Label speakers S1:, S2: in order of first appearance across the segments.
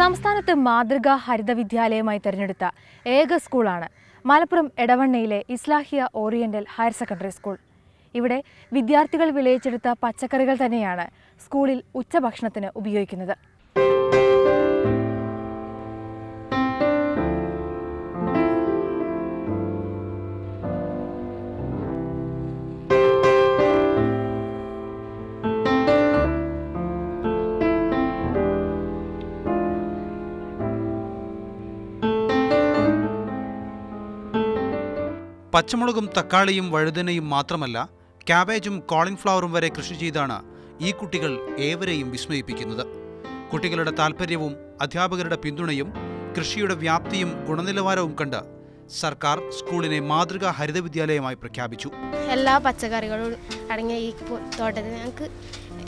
S1: സംസ്ഥാനത്ത് മാതൃകാ ഹരിത വിദ്യാലയമായി തിരഞ്ഞെടുത്ത ഏക സ്കൂളാണ് Malappuram എടവണ്ണയിലെ Islahiya oriental higher secondary school. ഇവിടെ വിദ്യാർത്ഥികൾ വിളയിച്ചെടുത്ത പച്ചക്കറികൾ തന്നെയാണ് സ്കൂളിൽ ഉച്ചഭക്ഷണത്തിന് ഉപയോഗിക്കുന്നത്.
S2: പച്ചമുളകും തക്കാളിയും വഴുതനയും മാത്രമല്ല ക്യാബേജും കോളിംഗ്ഫ്ലവറും വരെ കൃഷി ചെയ്താണ് ഈ കുട്ടികൾ ഏവരെയും വിസ്മയിപ്പിക്കുന്നത്. കുട്ടികളുടെ താൽപ്പര്യവും അധ്യാപകരുടെ പിന്തുണയും കൃഷിയുടെ വ്യാപ്തിയും ഗുണനിലവാരവും കണ്ട് സർക്കാർ സ്കൂളിനെ മാതൃകാ ഹരിത വിദ്യാലയമായി പ്രഖ്യാപിച്ചു.
S3: എല്ലാ പച്ചക്കറികളും അടങ്ങിയ ഈ തോട്ടത്തിൽ ഞങ്ങൾക്ക്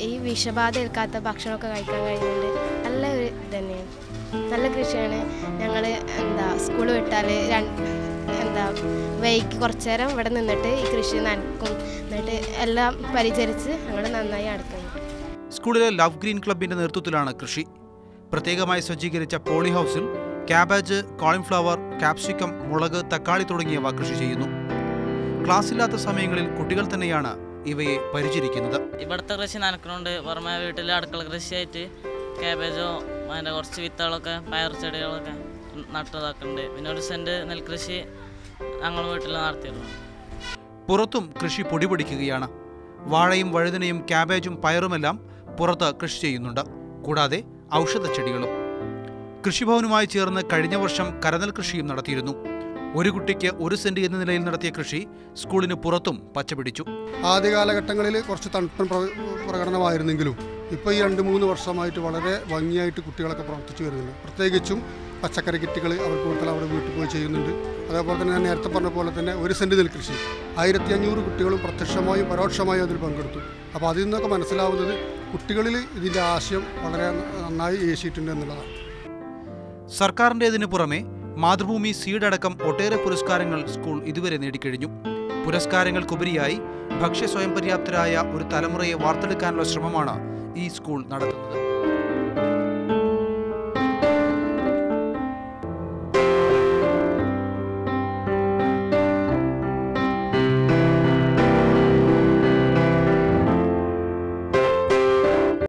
S3: ഈ വിഷബാധ ഏൽക്കാത്ത ഭക്ഷണമൊക്കെ കഴിക്കാൻ കഴിയുന്നുണ്ട്. നല്ല ഒരു തന്നെയാണ് നല്ല കൃഷിയാണ്. ഞങ്ങൾ എന്താ സ്കൂൾ വിട്ടാൽ എന്താ വൈകി കുറച്ചു നേരം ഇവിടെ നിന്നിട്ട് ഈ കൃഷി നനക്കും. എന്നിട്ട് എല്ലാം പരിചരിച്ച് ഞങ്ങൾ നന്നായി നടക്കുന്നു
S2: സ്കൂളിലെ ലവ് ഗ്രീൻ ക്ലബിന്റെ നേതൃത്വത്തിലാണ് കൃഷി. പ്രത്യേകമായി സജ്ജീകരിച്ച പോളി ഹൗസിൽ ക്യാബേജ് കോളിഫ്ലവർ കാപ്സിക്കം മുളക് തക്കാളി തുടങ്ങിയവ കൃഷി ചെയ്യുന്നു. ക്ലാസ്സില്ലാത്ത സമയങ്ങളിൽ കുട്ടികൾ തന്നെയാണ് ഇവയെ പരിചരിക്കുന്നത്.
S4: ഇവിടുത്തെ കൃഷി നനക്കണുണ്ട്. പുറമെ വീട്ടിൽ അടുക്കള കൃഷിയായിട്ട് ക്യാബേജോ അതിന്റെ കുറച്ച് വിത്തുകളൊക്കെ പയർ ചെടികളൊക്കെ നട്ടതാക്കുന്നുണ്ട് പിന്നെ ഒരു സെന്റ് നെൽകൃഷി ഞങ്ങൾ വീട്ടിൽ നടത്തിയിരുന്നു.
S2: പുറത്തും കൃഷി പൊടിപൊടിക്കുകയാണ് വാഴയും വഴുതനയും ക്യാബേജും പയറുമെല്ലാം പുറത്ത് കൃഷി ചെയ്യുന്നുണ്ട്. കൂടാതെ ഔഷധ ചെടികളും കൃഷിഭവനുമായി ചേർന്ന് കഴിഞ്ഞ വർഷം കരനൽ കൃഷിയും നടത്തിയിരുന്നു. ഒരു കുട്ടിക്ക് ഒരു സെന്റ് എന്ന നിലയിൽ നടത്തിയ കൃഷി സ്കൂളിന് പുറത്തും പച്ചപിടിച്ചു.
S5: ആദ്യ കാലഘട്ടങ്ങളിൽ കുറച്ച് തണുപ്പൻ പ്രകടനമായിരുന്നെങ്കിലും ഇപ്പോൾ ഈ രണ്ട് മൂന്ന് വർഷമായിട്ട് വളരെ ഭംഗിയായിട്ട് കുട്ടികളൊക്കെ പ്രവർത്തിച്ചു വരുന്നുണ്ട്. പ്രത്യേകിച്ചും പച്ചക്കറി കിറ്റുകൾ അവർക്ക് കൂടുതൽ അവിടെ വീട്ടിൽ പോയി ചെയ്യുന്നുണ്ട്. അതേപോലെ തന്നെ ഞാൻ നേരത്തെ പറഞ്ഞ പോലെ തന്നെ ഒരു സെന്റ് നെൽകൃഷി ആയിരത്തി അഞ്ഞൂറ് കുട്ടികളും പ്രത്യക്ഷമായും പരോക്ഷമായും അതിൽ പങ്കെടുത്തു. അപ്പോൾ അതിൽ നിന്നൊക്കെ മനസ്സിലാവുന്നത് കുട്ടികളിൽ ഇതിന്റെ ആശയം വളരെ നന്നായി ഏശിയിട്ടുണ്ട് എന്നുള്ളതാണ്.
S2: സർക്കാരിന്റെതിനു പുറമെ മാതൃഭൂമി സീഡ് അടക്കം ഒട്ടേറെ പുരസ്കാരങ്ങൾ സ്കൂൾ ഇതുവരെ നേടിക്കഴിഞ്ഞു. പുരസ്കാരങ്ങൾക്കുപരിയായി ഭക്ഷ്യ സ്വയം പര്യാപ്തരായ ഒരു തലമുറയെ വാർത്തെടുക്കാനുള്ള ശ്രമമാണ് ഈ സ്കൂൾ നടത്തുന്നത്.